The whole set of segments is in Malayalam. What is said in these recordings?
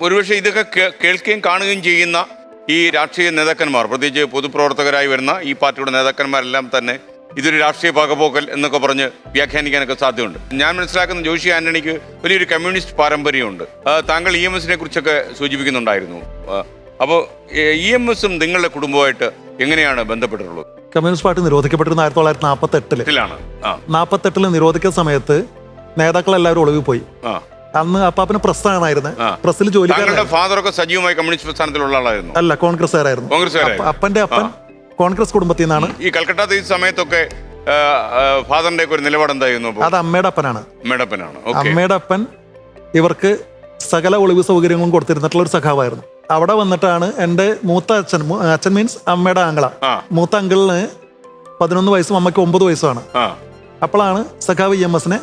ഒരുപക്ഷെ ഇതൊക്കെ കേൾക്കുകയും കാണുകയും ചെയ്യുന്ന ഈ രാഷ്ട്രീയ നേതാക്കന്മാർ പ്രത്യേകിച്ച് പൊതുപ്രവർത്തകരായി വരുന്ന ഈ പാർട്ടിയുടെ നേതാക്കന്മാരെല്ലാം തന്നെ ഇതൊരു രാഷ്ട്രീയ പകപോക്കൽ എന്നൊക്കെ പറഞ്ഞ് വ്യാഖ്യാനിക്കാനൊക്കെ സാധ്യതയുണ്ട്. ഞാൻ മനസ്സിലാക്കുന്ന ജോഷി ആന്റണിക്ക് വലിയൊരു കമ്മ്യൂണിസ്റ്റ് പാരമ്പര്യമുണ്ട്. താങ്കൾ ഇ എം എസിനെ കുറിച്ചൊക്കെ സൂചിപ്പിക്കുന്നുണ്ടായിരുന്നു. അപ്പോൾ ഇ എം എസും നിങ്ങളുടെ കുടുംബമായിട്ട് എങ്ങനെയാണ് ബന്ധപ്പെട്ടിട്ടുള്ളത്? കമ്മ്യൂണിസ്റ്റ് പാർട്ടി നിരോധിക്കപ്പെട്ടിരുന്ന ആയിരത്തി തൊള്ളായിരത്തി നാൽപ്പത്തെട്ടിലാണ് നാൽപ്പത്തെട്ടിൽ നിരോധിക്കുന്ന സമയത്ത് നേതാക്കൾ എല്ലാവരും ഒളിവിൽ പോയി. ആ. അന്ന് അപ്പാപ്പന് പ്രസ്സാണായിരുന്നു പ്രസിൽ പ്രസ്സിൽ ജോലിക്കാരൻ ഫാദർ ഒക്കെ സജീവമായി കമ്മ്യൂണിസ്റ്റ് പ്രസ്ഥാനത്തിലുള്ള ആളായിരുന്നു. അല്ല കോൺഗ്രസ്സുകാരായിരുന്നു. കോൺഗ്രസ് അപ്പ- അപ്പന്റെ അപ്പൻ കോൺഗ്രസ് കുടുംബത്തിൽ നിന്നാണ് ഈ കൽക്കട്ട ഈ സമയത്തൊക്കെ ഫാദറിന്റെ ഒരു നിലപാട് എന്തായിരുന്നു അത് അമ്മയുടെ അപ്പനാണ്. അമ്മയുടെ അപ്പൻ ഇവർക്ക് സകല ഒളിവ് സൗകര്യങ്ങളും കൊടുത്തിരുന്നിട്ടുള്ള ഒരു സഖാവായിരുന്നു. അവിടെ വന്നിട്ടാണ് എന്റെ മൂത്ത അച്ഛൻ അച്ഛൻ മീൻസ് അമ്മയുടെ ആംഗള മൂത്ത അങ്കിളിന് പതിനൊന്ന് വയസ്സും അമ്മയ്ക്ക് ഒമ്പത് വയസ്സുമാണ്. അപ്പോഴാണ് സഖാവ് ഇ എം എസിനെ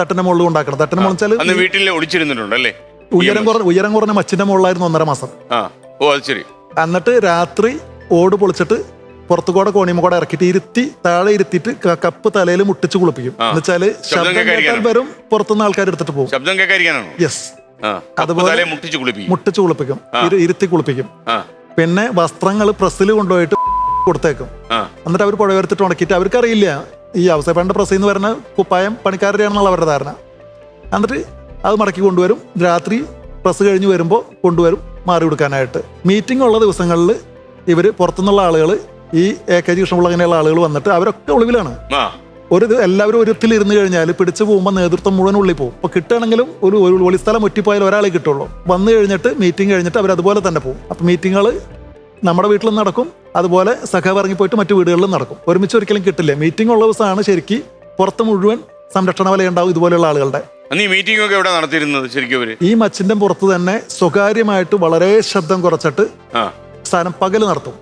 തട്ടിന്റെ മുകളിൽ ഉണ്ടാക്കണം. തട്ടിന്റെ മുകളിൽ വെച്ചാൽ അന്ന് വീട്ടിൽ ഒളിച്ചിരുന്നിട്ടുണ്ടല്ലേ ഉയരം കുറഞ്ഞ ഉയരം കുറഞ്ഞ മച്ചിന്റെ മുകളിലായിരുന്നു ഒന്നര മാസം. ആ. ഓ അത് ശരി. എന്നിട്ട് രാത്രി ഓട് പൊളിച്ചിട്ട് പുറത്തുകൂടെ കോണിയുമ്പോൾ ഇറക്കിയിട്ട് ഇരുത്തി താഴെ ഇരുത്തിയിട്ട് കപ്പ് തലയിൽ മുട്ടിച്ച് കുളിപ്പിക്കും. എന്നുവെച്ചാൽ ശബ്ദം കേട്ടാൽ? വരും പുറത്തുനിന്ന് ആൾക്കാർ എടുത്തിട്ട് പോകും. ശബ്ദം കേൾക്കാതിരിക്കാനാണോ യെസ് അതുപോലെ- മുട്ടിച്ച് കുളിപ്പിക്കും. മുട്ടിച്ച് കുളിപ്പിക്കും. ഇരുത്തി കുളിപ്പിക്കും. പിന്നെ വസ്ത്രങ്ങൾ പ്രസ്സിൽ കൊണ്ടുപോയിട്ട് കൊടുത്തേക്കും. എന്നിട്ട് അവർ പുഴ പുഴവരത്തിട്ട് ഉണക്കിയിട്ട് അവർക്കറിയില്ല ഈ അവസരപ്പണ്ട് പ്രസ എന്ന് വരുന്ന കുപ്പായം പണിക്കാരുടെയാണെന്നുള്ള അവരുടെ ധാരണ. എന്നിട്ട് അത് മടക്കി കൊണ്ടുവരും. രാത്രി പ്രസ് കഴിഞ്ഞ് വരുമ്പോൾ കൊണ്ടുവരും മാറി കൊടുക്കാനായിട്ട്. മീറ്റിംഗ് ഉള്ള ദിവസങ്ങളിൽ ഇവർ പുറത്തുനിന്നുള്ള ആളുകൾ ഈ എ കെ ജി കൃഷ്ണപിള്ള അങ്ങനെയുള്ള ആളുകൾ വന്നിട്ട് അവരൊക്കെ ഒളിവിലാണ്. ഒരു എല്ലാവരും ഒരുത്തിൽ ഇരുന്ന് കഴിഞ്ഞാൽ പിടിച്ചു പോകുമ്പോൾ നേതൃത്വം മുഴുവൻ ഉള്ളിൽ പോകും. അപ്പോൾ കിട്ടുകയാണെങ്കിലും ഒരു ഒരു ഒളിസ്ഥലം ഒറ്റിപ്പോയാൽ ഒരാളെ കിട്ടുള്ളൂ. വന്നു കഴിഞ്ഞിട്ട് മീറ്റിംഗ് കഴിഞ്ഞിട്ട് അവർ അതുപോലെ തന്നെ പോകും. അപ്പോൾ മീറ്റിങ്ങുകൾ നമ്മുടെ വീട്ടിലും നടക്കും. അതുപോലെ സഖാവ് ഇറങ്ങിപ്പോയിട്ട് മറ്റു വീടുകളിലും നടക്കും. ഒരുമിച്ച് ഒരിക്കലും കിട്ടില്ല. മീറ്റിംഗ് ഉള്ള ദിവസമാണ് ശരിക്ക് പുറത്ത് മുഴുവൻ സംരക്ഷണ വലയം ഉണ്ടാവും ഇതുപോലെയുള്ള ആളുകളുടെ. മീറ്റിംഗ് ഒക്കെ എവിടെ നടത്തിയിരുന്നത് ശരിക്കും ഈ മച്ചിന്റെ പുറത്ത് തന്നെ സ്വകാര്യമായിട്ട് വളരെ ശബ്ദം കുറച്ചിട്ട് സ്ഥാനം പകൽ നടത്തും.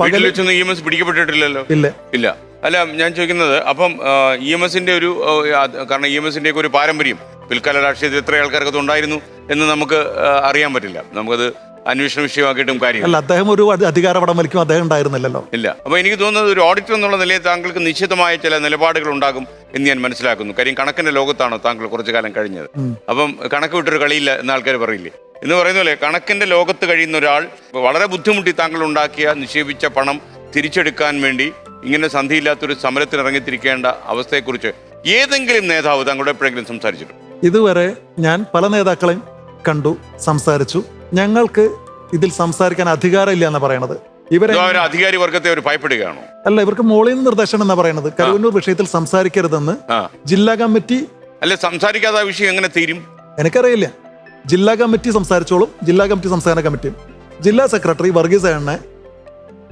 പകൽ വെച്ച് ഇ എം എസ് പിടിക്കപ്പെട്ടിട്ടില്ലല്ലോ? ഇല്ല. ഇല്ല. അല്ല ഞാൻ ചോദിക്കുന്നത് അപ്പം ഇ എം എസിന്റെ ഒരു കാരണം ഇ എം എസിന്റെ ഒക്കെ ഒരു പാരമ്പര്യം പിൽക്കാല രാഷ്ട്രീയത്തിൽ എത്ര ആൾക്കാർക്ക് ഉണ്ടായിരുന്നു എന്ന് നമുക്ക് അറിയാൻ പറ്റില്ല. നമുക്കത് അന്വേഷണ വിഷയമാക്കിയിട്ടും കാര്യം അല്ല അദ്ദേഹം ഒരു അധി- അധികാര പടം വലിക്കും അദ്ദേഹം ഉണ്ടായിരുന്നില്ലല്ലോ. ഇല്ല. അപ്പോൾ എനിക്ക് തോന്നുന്നത് ഒരു ഓഡിറ്റർ എന്നുള്ള നിലയിൽ താങ്കൾക്ക് നിശ്ചിതമായ ചില നിലപാടുകൾ ഉണ്ടാകും എന്ന് ഞാൻ മനസ്സിലാക്കുന്നു. കാര്യം കണക്കിന്റെ ലോകത്താണോ താങ്കൾ കുറച്ചു കാലം കഴിഞ്ഞത്. അപ്പം കണക്ക് വിട്ടൊരു കളിയില്ല എന്ന് ആൾക്കാർ പറയില്ലേ? എന്ന് പറയുന്ന പോലെ കണക്കിന്റെ ലോകത്ത് കഴിയുന്ന ഒരാൾ വളരെ ബുദ്ധിമുട്ടി താങ്കൾ ഉണ്ടാക്കിയ നിക്ഷേപിച്ച പണം തിരിച്ചെടുക്കാൻ വേണ്ടി ഇങ്ങനെ സന്ധിയില്ലാത്തൊരു സമരത്തിന് ഇറങ്ങിത്തിരിക്കേണ്ട അവസ്ഥയെക്കുറിച്ച് ഏതെങ്കിലും നേതാവ് താങ്കളുടെ എപ്പോഴെങ്കിലും സംസാരിച്ചിട്ടുണ്ട്? ഇതുവരെ ഞാൻ പല നേതാക്കളെയും കണ്ടു സംസാരിച്ചു. ഞങ്ങൾക്ക് ഇതിൽ സംസാരിക്കാൻ അധികാരമില്ല എന്നാ പറയണത്. ഇവരെ അധികാരി വർഗത്തെ ഒരു ഭയപ്പെടുകയാണോ? അല്ല ഇവർക്ക് മോളിൽ നിന്ന് നിർദ്ദേശം എന്നാ പറയണത്. കരുവന്നൂർ വിഷയത്തിൽ സംസാരിക്കരുതെന്ന് ജില്ലാ കമ്മിറ്റി അല്ല സംസാരിക്കാതെ ആ വിഷയം എങ്ങനെ തീരും? എനിക്കറിയില്ല. ജില്ലാ കമ്മിറ്റി സംസാരിച്ചോളും ജില്ലാ കമ്മിറ്റി സംസ്ഥാന കമ്മിറ്റിയും ജില്ലാ സെക്രട്ടറി വർഗീസ് ഏണ്ണെ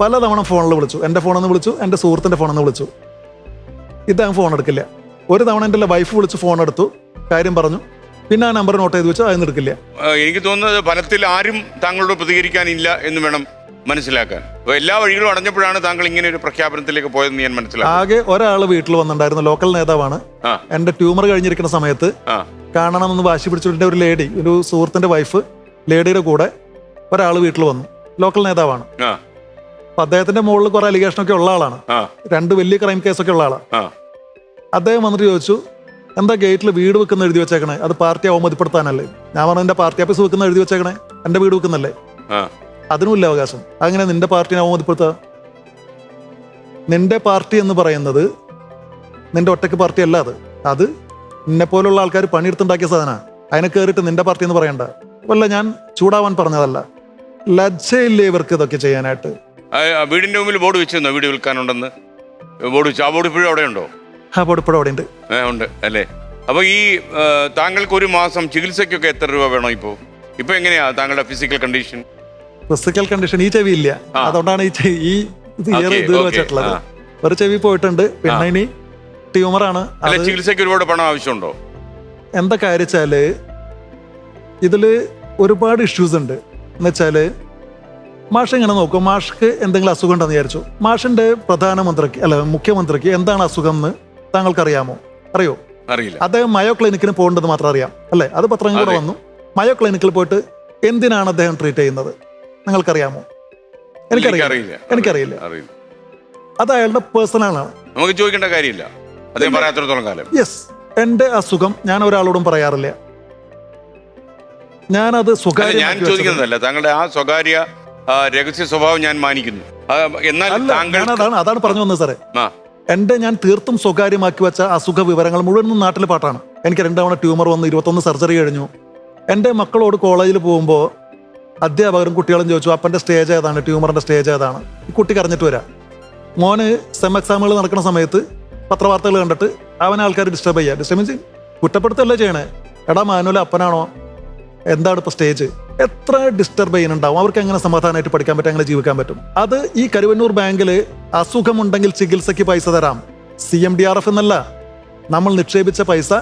പലതവണ ഫോണിൽ വിളിച്ചു. എന്റെ ഫോണിൽ നിന്ന് വിളിച്ചു എന്റെ സുഹൃത്തിന്റെ ഫോണിൽ നിന്ന് വിളിച്ചു. ഇദ്ദേഹം ഫോൺ എടുക്കില്ല. ഒരു തവണ എന്റെ വൈഫ് വിളിച്ച് ഫോൺ എടുത്തു കാര്യം പറഞ്ഞു. പിന്നെ ആ നമ്പർ നോട്ട് ചെയ്ത് വെച്ചാൽ അതൊന്നും എടുക്കില്ല. എനിക്ക് തോന്നുന്നത് ഫലത്തിൽ ആരും താങ്കളോട് പ്രതികരിക്കാനില്ല എന്ന് വേണം മനസ്സിലാക്കാൻ. അപ്പോൾ എല്ലാ വഴികളും അടഞ്ഞപ്പോഴാണ് താങ്കൾ ഇങ്ങനെ ഒരു പ്രഖ്യാപനത്തിലേക്ക് പോയതെന്ന് ഞാൻ മനസ്സിലാക്കും ആകെ ഒരാൾ വീട്ടിൽ വന്നിട്ടുണ്ടായിരുന്നു ലോക്കൽ നേതാവാണ്. ആ. എന്റെ ട്യൂമർ കഴിഞ്ഞിരിക്കുന്ന സമയത്ത് ആ. കാണണമെന്ന് വാശി പിടിച്ചിട്ട് ഒരു ലേഡി ഒരു സുഹൃത്തിന്റെ വൈഫ് ലേഡിയുടെ കൂടെ ഒരാൾ വീട്ടിൽ വന്നു. ലോക്കൽ നേതാവാണ്. ആ. അദ്ദേഹത്തിന്റെ മുകളിൽ അലിഗേഷൻ ഒക്കെ ഉള്ള ആളാണ്. ആ. രണ്ട് വലിയ ക്രൈം കേസൊക്കെ ഉള്ള ആളാണ് ആ. അദ്ദേഹം വന്നിട്ട് ചോദിച്ചു എന്താ ഗേറ്റിൽ വീട് വെക്കുന്ന എഴുതി വെച്ചേക്കണേ? അത് പാർട്ടി അവമതിപ്പെടുത്താനല്ലേ ഞാൻ പറഞ്ഞു എന്റെ പാർട്ടി ഓഫീസ് വെക്കുന്ന എഴുതി വെച്ചേക്കണേ? എന്റെ വീട് വെക്കുന്നല്ലേ? അതിനുമില്ല അവകാശം. അങ്ങനെ നിന്റെ പാർട്ടിനെ അവമതിപ്പെടുത്ത നിന്റെ പാർട്ടി എന്ന് പറയുന്നത് നിന്റെ ഒറ്റയ്ക്ക് പാർട്ടി അല്ല അത്. അത് നിന്നെ പോലുള്ള ആൾക്കാർ പണിയെടുത്തുണ്ടാക്കിയ സാധനമാണ് അതിനെ കയറിയിട്ട് നിന്റെ പാർട്ടി എന്ന് പറയണ്ട. വല്ല ഞാൻ ചൂടാവാൻ പറഞ്ഞതല്ല. ലജ്ജയില്ലേ ഇവർക്ക് ഇതൊക്കെ ചെയ്യാനായിട്ട്? വീടിന്റെ മുമ്പിൽ ബോർഡ് വെച്ചിരുന്നോ? വീട് വിൽക്കാനുണ്ടെന്ന്. ബോർഡ് വെച്ചു ആ ബോർഡ് ഇപ്പോഴും അവിടെ ഉണ്ടോ ആ പൊടിപ്പടം അവിടെ ഉണ്ട്. ഏ, ഉണ്ട് അല്ലേ? അപ്പൊ ഈ താങ്കൾക്ക് ഒരു മാസം ചികിത്സയ്ക്കൊക്കെ എത്ര രൂപ വേണം ഇപ്പോ? ഇപ്പൊ എങ്ങനെയാ താങ്കളുടെ ഫിസിക്കൽ കണ്ടീഷൻ ഫിസിക്കൽ കണ്ടീഷൻ ഈ ചെവി ഇല്ല. ആ. അതുകൊണ്ടാണ് ഈ ചെ- ഈ ഇത് Okay, ഏറെ ഇതിൽ okay. വെച്ചിട്ടുള്ളത്. ആ. ഒരു ചെവി പോയിട്ടുണ്ട് പിന്നെ ഇനി ട്യൂമറാണ്. അല്ല അത് ചികിത്സയ്ക്ക് ഒരുപാട് പണം ആവശ്യമുണ്ടോ? എന്താ കാര്യം വെച്ചാൽ ഇതിൽ ഒരുപാട് ഇഷ്യൂസ് ഉണ്ട്. എന്ന് വെച്ചാൽ മാഷ് ഇങ്ങനെ നോക്കും? മാഷ്ക്ക് എന്തെങ്കിലും അസുഖം ഉണ്ടെന്ന് വിചാരിച്ചു. മാഷിന്റെ പ്രധാനമന്ത്രിക്ക് അല്ല മുഖ്യമന്ത്രിക്ക് എന്താണ് അസുഖം എന്ന് താങ്കൾക്ക് അറിയാമോ അറിയോ? അറിയില്ല. അദ്ദേഹം മയോ ക്ലിനിക്കിന് പോകേണ്ടത് മാത്രം അറിയാം അല്ലേ? അത് പത്രം കൂടെ വന്നു. മയോ ക്ലിനിക്കിൽ പോയിട്ട് എന്തിനാണ് അദ്ദേഹം ട്രീറ്റ് ചെയ്യുന്നത്? നിങ്ങൾക്കറിയാമോ? എനിക്കറിയില്ല. എനിക്കറിയില്ല. അത് അയാളുടെ പേഴ്സണലാണ് നമുക്ക് ചോദിക്കേണ്ട കാര്യമില്ല. അദ്ദേഹം പറയാത്തിടത്തോളം കാലം. യെസ് എന്റെ അസുഖം ഞാൻ ഒരാളോടും പറയാറില്ല. ഞാനത് അത് സ്വകാര്യ ഞാൻ ചോദിക്കുന്നതല്ല. താങ്കളുടെ ആ സ്വകാര്യ രഹസ്യ സ്വഭാവം ഞാൻ മാനിക്കുന്നു. എന്നാൽ അതാണ് പറഞ്ഞു വന്നത് സാറേ. എന്റെ ഞാൻ തീർത്തും സ്വകാര്യമാക്കി വെച്ച അസുഖ വിവരങ്ങൾ മുഴുവൻ നാട്ടിലെ പാട്ടാണ്. എനിക്ക് രണ്ട് തവണ ട്യൂമർ വന്ന് ഇരുപത്തൊന്ന് സർജറി കഴിഞ്ഞു. എന്റെ മക്കളോട് കോളേജിൽ പോകുമ്പോൾ അധ്യാപകരും കുട്ടികളും ചോദിച്ചു അപ്പന്റെ സ്റ്റേജ് ഏതാണ്? ട്യൂമറിന്റെ സ്റ്റേജ് ഏതാണ്? ഈ കുട്ടി കരഞ്ഞിട്ട് വരാം. മോന് സെം എക്സാമുകൾ നടക്കുന്ന സമയത്ത് പത്രവാർത്തകൾ കണ്ടിട്ട് അവൻ ആൾക്കാർ ഡിസ്റ്റർബ് ചെയ്യുക ഡിസ്റ്റർബ് മീൻസ് കുറ്റപ്പെടുത്തല്ലേ ചെയ്യണേ? എടാ മാനുവൽ അപ്പനാണോ? എന്താണ് ഇപ്പോൾ സ്റ്റേജ് എത്ര ഡിസ്റ്റർബ് ചെയ്യുന്നുണ്ടാവും. അവർക്ക് എങ്ങനെ സമാധാനമായിട്ട് പഠിക്കാൻ പറ്റും എങ്ങനെ ജീവിക്കാൻ പറ്റും? അത് ഈ കരുവന്നൂർ ബാങ്കിൽ അസുഖമുണ്ടെങ്കിൽ ചികിത്സയ്ക്ക് പൈസ തരാം. C M D R F എന്നല്ല. നമ്മൾ നിക്ഷേപിച്ച പൈസ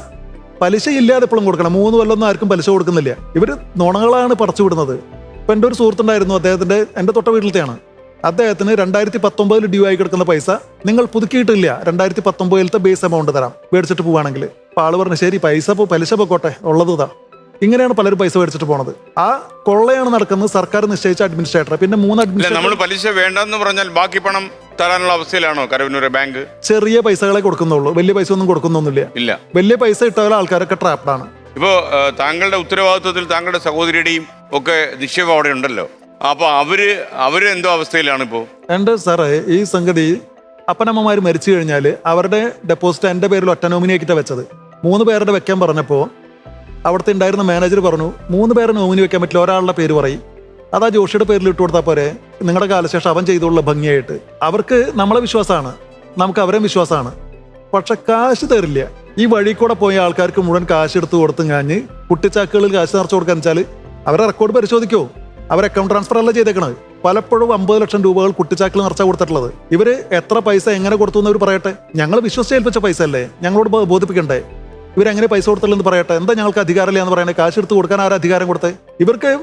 പലിശയില്ലാതെ എപ്പോഴും കൊടുക്കണം. മൂന്ന് കൊല്ലമൊന്നും ആർക്കും പലിശ കൊടുക്കുന്നില്ല. ഇവർ നുണകളാണ് പടച്ചു വിടുന്നത് ഇപ്പം എന്റെ ഒരു സുഹൃത്തുണ്ടായിരുന്നു. അദ്ദേഹത്തിന്റെ എന്റെ തൊട്ട വീട്ടിലത്തെയാണ്. അദ്ദേഹത്തിന് രണ്ടായിരത്തി പത്തൊമ്പതിൽ ഡ്യൂ ആയി കിടക്കുന്ന പൈസ നിങ്ങൾ പുതുക്കിയിട്ടില്ല. രണ്ടായിരത്തി പത്തൊമ്പതിലത്തെ ബേസ് എമൗണ്ട് തരാം. മേടിച്ചിട്ട് പോവാണെങ്കിൽ. അപ്പോൾ ആൾ പറഞ്ഞു ശരി പൈസ പോ പലിശ പോക്കോട്ടെ. ഉള്ളത് ഇതാ. ഇങ്ങനെയാണ് പലരും പൈസ മേടിച്ചിട്ട് പോണത്. ആ കൊള്ളയാണ് നടക്കുന്നത് സർക്കാർ നിശ്ചയിച്ച അഡ്മിനിസ്ട്രേറ്റർ പിന്നെ മൂന്ന് അഡ്മിനിസ്ട്രേറ്റർ നമ്മൾ പലിശ വേണ്ടെന്ന് പറഞ്ഞാൽ ബാക്കി പണം തരാനുള്ള അവസ്ഥയിലാണോ കരവന്നൂർ ബാങ്ക്? ചെറിയ പൈസകളെ കൊടുക്കുന്നുള്ളൂ. വലിയ പൈസ ഒന്നും കൊടുക്കുന്നൊന്നുമില്ല. ഇല്ല. വലിയ പൈസ ഇട്ടവരെ ആൾക്കാരൊക്കെ ട്രാപ്ഡാണ് ഇപ്പോ ആ, താങ്കളുടെ ഉത്തരവാദിത്വത്തിൽ താങ്കളുടെ സഹോദരിയുടെയും ഒക്കെ നിക്ഷേപം അവിടെ ഉണ്ടല്ലോ. അപ്പൊ അവർ അവർ എന്തോ അവസ്ഥയിലാണ് ഇപ്പോ? രണ്ട് സാറേ ഈ സംഗതി അപ്പനമ്മമാർ മരിച്ചു കഴിഞ്ഞാൽ അവരുടെ ഡെപ്പോസിറ്റ് എന്റെ പേരിൽ ഒറ്റ നോമിനി ആക്കിയിട്ടാണ് വെച്ചത്. മൂന്ന് പേരുടെ വെക്കാൻ പറഞ്ഞപ്പോൾ അവിടുത്തെ ഉണ്ടായിരുന്ന മാനേജർ പറഞ്ഞു മൂന്ന് പേരെ നോമിനി വെക്കാൻ പറ്റില്ല ഒരാളുടെ പേര് പറയും. അതാ ജോഷിയുടെ പേരിൽ ഇട്ട് കൊടുത്താൽ പോരെ. നിങ്ങളുടെ കാലശേഷം അവൻ ചെയ്തുള്ള ഭംഗിയായിട്ട്. അവർക്ക് നമ്മളെ വിശ്വാസമാണ്. നമുക്ക് അവരെ വിശ്വാസമാണ്. പക്ഷെ കാശ് തരില്ല. ഈ വഴി കൂടെ പോയ ആൾക്കാർക്ക് മുഴുവൻ കാശ് എടുത്ത് കൊടുത്തും കാഞ്ഞ് കുട്ടിച്ചാക്കുകളിൽ കാശ് നിറച്ചു കൊടുക്കാൻ വെച്ചാൽ അവരെ റെക്കോർഡ് പരിശോധിക്കോ? അവർ അക്കൗണ്ട് ട്രാൻസ്ഫർ അല്ല ചെയ്തേക്കണത്. പലപ്പോഴും അമ്പത് ലക്ഷം രൂപകൾ കുട്ടിച്ചാക്കിൽ നിറച്ചാ കൊടുത്തിട്ടുള്ളത്. ഇവർ എത്ര പൈസ എങ്ങനെ കൊടുത്തു എന്ന് പറയട്ടെ. ഞങ്ങൾ വിശ്വസിച്ച് ഏൽപ്പിച്ച പൈസ അല്ലേ? ഞങ്ങളോട് ബോധിപ്പിക്കണ്ടേ? ഇവരെങ്ങനെ പൈസ കൊടുത്തില്ലെന്ന് പറയട്ടെ. എന്താ ഞങ്ങൾക്ക് അധികാരമില്ല എന്ന് പറയണേ? കാശ് എടുത്ത് കൊടുക്കാൻ ആരാ അധികാരം കൊടുത്തേ? ഇവർക്ക്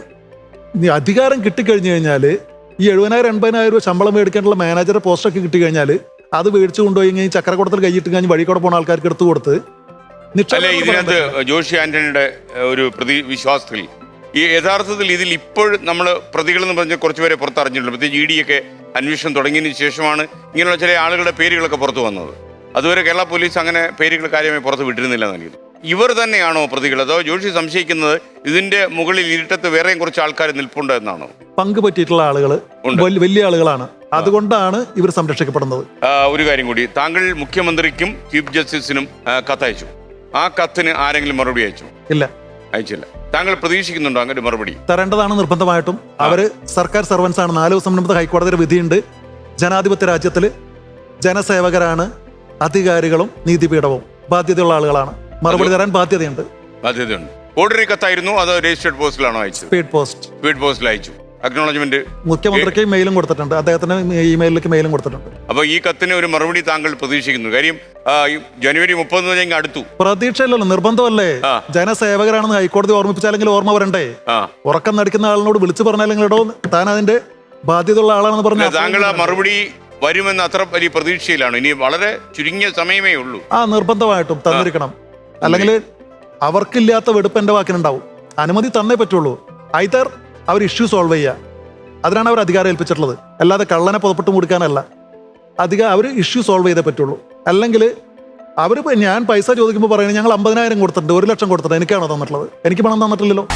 ഈ അധികാരം കിട്ടിക്കഴിഞ്ഞു കഴിഞ്ഞാൽ ഈ എഴുപതിനായിരം എൺപതിനായിരം രൂപ ശമ്പളം മേടിക്കാനുള്ള മാനേജർ പോസ്റ്റൊക്കെ കിട്ടിക്കഴിഞ്ഞാൽ അത് മേടിച്ചു കൊണ്ടുപോയി കഴിഞ്ഞാൽ ചക്രക്കൂടത്തിൽ കൈയിട്ട് കഴിഞ്ഞ് വഴി കൂടെ പോകുന്ന ആൾക്കാർക്ക് എടുത്തു കൊടുത്ത് അല്ലെ ഇതിനകത്ത് ജോഷി ആന്റണിയുടെ ഒരു പ്രതി വിശ്വാസത്തിൽ. ഈ യഥാർത്ഥത്തിൽ ഇതിൽ ഇപ്പോൾ നമ്മൾ പ്രതികൾ എന്ന് പറഞ്ഞ കുറച്ചുപേരെ പുറത്തറിഞ്ഞിട്ടുണ്ട്. പ്രത്യേകിച്ച് ഇ ഡി ഒക്കെ അന്വേഷണം തുടങ്ങിയതിന് ശേഷമാണ് ഇങ്ങനെയുള്ള ചില ആളുകളുടെ പേരുകളൊക്കെ പുറത്തു വന്നത്. അതുവരെ കേരള പോലീസ് അങ്ങനെ പേരുകൾ കാര്യമായി പുറത്ത് വിട്ടിരുന്നില്ല നൽകി ഇവർ തന്നെയാണോ പ്രതികൾ അതോ ജോഷി സംശയിക്കുന്നത് ഇതിന്റെ മുകളിൽ ഇരുട്ടത്ത് വേറെയും കുറച്ച് ആൾക്കാർ നിൽപ്പുണ്ട് എന്നാണോ? പങ്ക് പറ്റിയിട്ടുള്ള ആളുകൾ വലിയ ആളുകളാണ്. അതുകൊണ്ടാണ് ഇവർ സംരക്ഷിക്കപ്പെടുന്നത്. ഒരു കാര്യം കൂടി. താങ്കൾ മുഖ്യമന്ത്രിക്കും ചീഫ് ജസ്റ്റിസിനും കത്തയച്ചു ആ കത്തിന് ആരെങ്കിലും മറുപടി അയച്ചു? ഇല്ല. അയച്ചില്ല. താങ്കൾ പ്രതീക്ഷിക്കുന്നുണ്ടോ അങ്ങനെ മറുപടി? തരേണ്ടതാണ് നിർബന്ധമായിട്ടും. അവർ സർക്കാർ സർവൻസ് ആണ്. നാല് ദിവസം മുൻപ് ഹൈക്കോടതിയുടെ വിധിയുണ്ട്. ജനാധിപത്യ രാജ്യത്തിൽ ജനസേവകരാണ് അധികാരികളും നീതിപീഠവും ബാധ്യതയുള്ള ആളുകളാണ്. മറുപടി തരാൻ ബാധ്യതയുണ്ട്. ബാധ്യതയുണ്ട്. ഓർഡിനറി കത്തായിരുന്നു അതോ രജിസ്റ്റേർഡ് പോസ്റ്റിലാണോ അയച്ചത്? Speed post. സ്പീഡ് പോസ്റ്റിൽ അയച്ചു. അക്നോളജ്മെന്റ് മുഖ്യമന്ത്രിക്ക് മെയിലും കൊടുത്തിട്ടുണ്ട്. അദ്ദേഹത്തിന് ഇമെയിലിലേക്ക് മെയിലും കൊടുത്തിട്ടുണ്ട്. അപ്പൊ ഈ കത്തിന് ഒരു മറുപടി താങ്കൾ പ്രതീക്ഷിക്കുന്നു. കാര്യം ആ, ഈ ജനുവരി മുപ്പത് കഴിഞ്ഞ് അടുത്തു. പ്രതീക്ഷയില്ലല്ലോ നിർബന്ധമല്ലേ? ആ. ജനസേവകരാണെന്ന് ഹൈക്കോടതി ഓർമ്മിപ്പിച്ചാലെങ്കിൽ ഓർമ്മ വരണ്ടേ? ആ. ഉറക്കം നടിക്കുന്ന ആളിനോട് വിളിച്ചു പറഞ്ഞാലെങ്കിലും ഇടോ താൻ അതിന്റെ ബാധ്യതയുള്ള ആളാണെന്ന് അല്ല, താങ്കൾ ആ മറുപടി വരുമെന്ന് അത്ര വലിയ പ്രതീക്ഷയിലാണ്. ഇനി വളരെ ചുരുങ്ങിയ സമയമേ ഉള്ളൂ. ആ നിർബന്ധമായിട്ടും തന്നിരിക്കണം. അല്ലെങ്കിൽ അവർക്കില്ലാത്ത വെടുപ്പ് എന്റെ വാക്കിനുണ്ടാവും. അനുമതി തന്നേ പറ്റുള്ളൂ. ഐതർ അവർ ഇഷ്യൂ സോൾവ് ചെയ്യുക അതിനാണ് അവർ അധികാരം ഏൽപ്പിച്ചിട്ടുള്ളത്. അല്ലാതെ കള്ളനെ പുതപ്പെട്ട് മുടിക്കാനല്ല. അധികം അവർ ഇഷ്യൂ സോൾവ് ചെയ്തേ പറ്റുള്ളൂ. അല്ലെങ്കിൽ അവർ ഞാൻ പൈസ ചോദിക്കുമ്പോൾ പറയുന്നത് ഞങ്ങൾ അമ്പതിനായിരം കൊടുത്തിട്ടുണ്ട് ഒരു ലക്ഷം കൊടുത്തിട്ടുണ്ട്. എനിക്കാണോ തന്നിട്ടുള്ളത്? എനിക്ക് പണം തന്നിട്ടില്ലല്ലോ.